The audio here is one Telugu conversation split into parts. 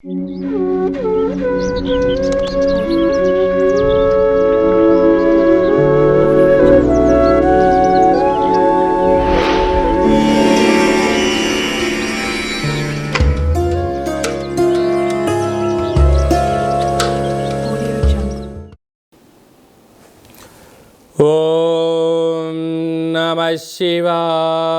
Om Namah Shivaya.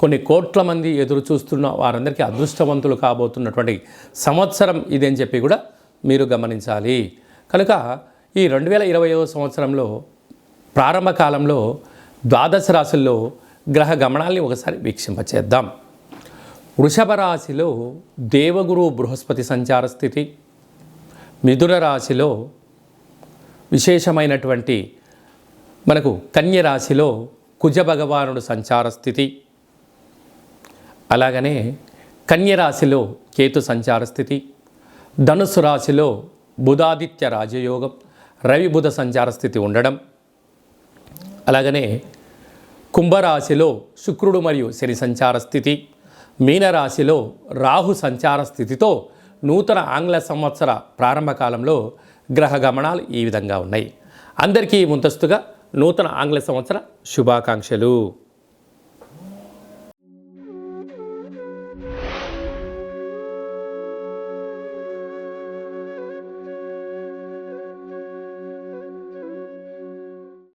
కొన్ని కోట్ల మంది ఎదురు చూస్తున్న వారందరికీ అదృష్టవంతులు కాబోతున్నటువంటి సంవత్సరం ఇదని అని చెప్పి కూడా మీరు గమనించాలి. కనుక ఈ రెండు వేల ఇరవై సంవత్సరంలో ప్రారంభ కాలంలో ద్వాదశ రాశుల్లో గ్రహ గమనాల్ని ఒకసారి వీక్షింపచేద్దాం. వృషభ రాశిలో దేవగురు బృహస్పతి సంచార స్థితి మిథున రాశిలో విశేషమైనటువంటి మనకు కన్య రాశిలో కుజ భగవానుడు సంచార స్థితి అలాగనే కన్యరాశిలో కేతు సంచార స్థితి ధనుసు రాశిలో బుధాదిత్య రాజయోగం రవి బుధ సంచార స్థితి ఉండడం. అలాగనే కుంభరాశిలో శుక్రుడు మరియు శని సంచార స్థితి మీనరాశిలో రాహు సంచార స్థితితో నూతన ఆంగ్ల సంవత్సర ప్రారంభ కాలంలో గ్రహ గమనాలు ఈ విధంగా ఉన్నాయి. అందరికీ ముంతస్తుగా నూతన ఆంగ్ల సంవత్సర శుభాకాంక్షలు.